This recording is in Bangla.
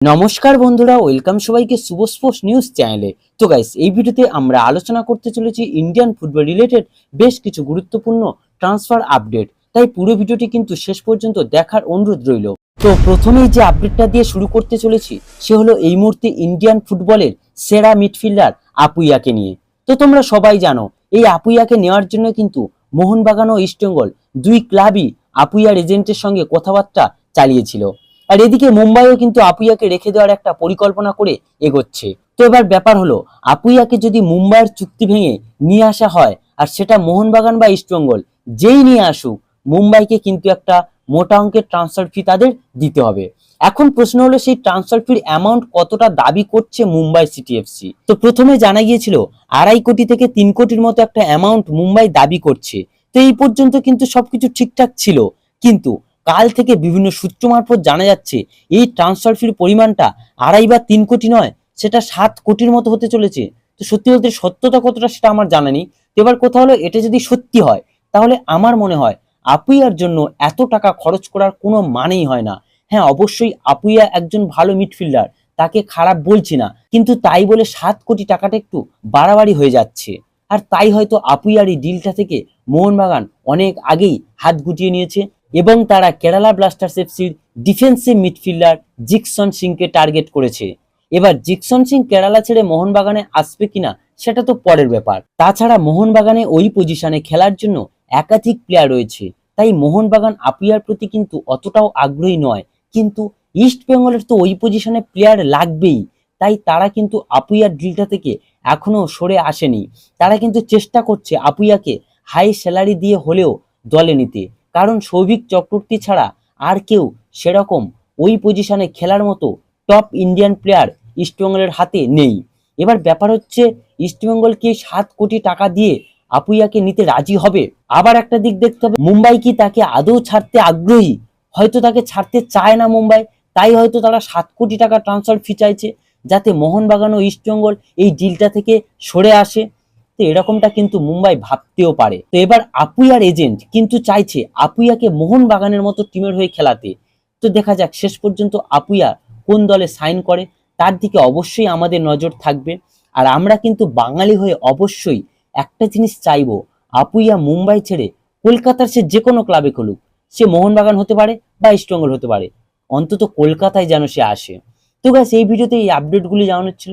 নমস্কার বন্ধুরা, ওয়েলকাম সবাইকে শুভ স্পোর্টস নিউজ চ্যানেলে। তো গাইস এই ভিডিওতে আমরা আলোচনা করতে চলেছি ইন্ডিয়ান ফুটবল রিলেটেড বেশ কিছু গুরুত্বপূর্ণ ট্রান্সফার আপডেট তাই পুরো ভিডিওটি কিন্তু শেষ পর্যন্ত দেখার অনুরোধ রইল। তো প্রথমেই যে আপডেটটা দিয়ে শুরু করতে চলেছি, সে হলো এই মুহূর্তে ইন্ডিয়ান ফুটবলের সেরা মিডফিল্ডার আপুইয়াকে নিয়ে। তো তোমরা সবাই জানো, এই আপুইয়াকে নেওয়ার জন্য কিন্তু মোহনবাগান ও ইস্টবেঙ্গল দুই ক্লাবই আপুইয়ার এজেন্টের সঙ্গে কথাবার্তা চালিয়েছিল। আর এদিকে মুম্বাইও কিন্তু আপুইয়াকে রেখে দেওয়ার একটা পরিকল্পনা করে এগোচ্ছে। তো এবার ব্যাপার হলো, আপুইয়াকে যদি মুম্বাইয়ের চুক্তি ভেঙে নিয়ে আসা হয়, আর সেটা মোহনবাগান বা ইস্টবেঙ্গল যেই নিয়ে আসুক, মুম্বাইকে কিন্তু একটা মোটা অঙ্কের ট্রান্সফার ফি তাদের দিতে হবে। এখন প্রশ্ন হলো, সেই ট্রান্সফার ফির অ্যামাউন্ট কতটা দাবি করছে মুম্বাই সিটি এফসি তো প্রথমে জানা গিয়েছিল, আড়াই কোটি থেকে তিন কোটির মতো একটা অ্যামাউন্ট মুম্বাই দাবি করছে। তো এই পর্যন্ত কিন্তু সবকিছু ঠিকঠাক ছিল। কিন্তু কাল থেকে বিভিন্ন সূত্র মারফত জানা যাচ্ছে, এই ট্রান্সফার ফির পরিমাণটা আড়াই বা তিন কোটি নয়, সেটা সাত কোটির মতো হতে চলেছে। তো সত্যি বলতে সত্যতা কতটা সেটা আমার জানা নেই। তো এবার কথা হলো, এটা যদি সত্যি হয়, তাহলে আমার মনে হয় আপুইয়ার জন্য এত টাকা খরচ করার কোনো মানেই হয় না। হ্যাঁ অবশ্যই আপুইয়া একজন ভালো মিডফিল্ডার তাকে খারাপ বলছি না, কিন্তু তাই বলে সাত কোটি টাকাটা একটু বাড়াবাড়ি হয়ে যাচ্ছে। আর তাই হয়তো আপুইয়ার এই ডিলটা থেকে মোহনবাগান অনেক আগেই হাত গুটিয়ে নিয়েছে। এবং তারা কেরালা ব্লাস্টার্স এফসির ডিফেন্সিভ মিডফিল্ডার জিকসন সিংকে টার্গেট করেছে। এবার জিকসন সিং কেরালা ছেড়ে মোহনবাগানে আসবে কিনা, সেটা তো পরের ব্যাপার। তাছাড়া মোহনবাগানে ওই পজিশনে খেলার জন্য একাধিক প্লেয়ার রয়েছে। তাই মোহনবাগান আপুইয়ার প্রতি কিন্তু অতটাও আগ্রহী নয়। কিন্তু ইস্ট বেঙ্গলের তো ওই পজিশনে প্লেয়ার লাগবেই। তাই তারা কিন্তু আপুইয়ার ডিলটা থেকে এখনও সরে আসেনি। তারা কিন্তু চেষ্টা করছে আপুইয়াকে হাই স্যালারি দিয়ে হলেও দলে নিতে। কারণ সৌভিক চক্রবর্তী ছাড়া আর কেউ সেরকম ওই পজিশনে খেলার মতো টপ ইন্ডিয়ান প্লেয়ার ইস্টবেঙ্গলের হাতে নেই। এবার ব্যাপার হচ্ছে ইস্টবেঙ্গল কি সাত কোটি টাকা দিয়ে আপুইয়াকে নিতে রাজি হবে? আবার একটা দিক দেখতে হবে, মুম্বাই কি তাকে আদৌ ছাড়তে আগ্রহী? হয়তো তাকে ছাড়তে চায় না মুম্বাই, তাই হয়তো তারা সাত কোটি টাকা ট্রান্সফার ফি চাইছে, যাতে মোহনবাগান ও ইস্টবেঙ্গল এই ডিলটা থেকে সরে আসে। তো এরকমটা কিন্তু মুম্বাই ভাবতেও পারে। তো এবার আপুইয়ার এজেন্ট কিন্তু চাইছে আপুইয়াকে মোহনবাগানের মতো টিমের হয়ে খেলাতে। তো দেখা যাক, শেষ পর্যন্ত আপুইয়া কোন দলে সাইন করে, তার দিকে অবশ্যই আমাদের নজর থাকবে। আর আমরা কিন্তু বাঙালি হয়ে অবশ্যই একটা জিনিস চাইব, আপুইয়া মুম্বাই ছেড়ে কলকাতার সে যে কোনো ক্লাবে খেলুক, সে মোহনবাগান হতে পারে বা ইস্টবেঙ্গল হতে পারে। অন্তত কলকাতায় যেন সে আসে। তো গাছ এই ভিডিওতে এই আপডেটগুলি জানানোর ছিল।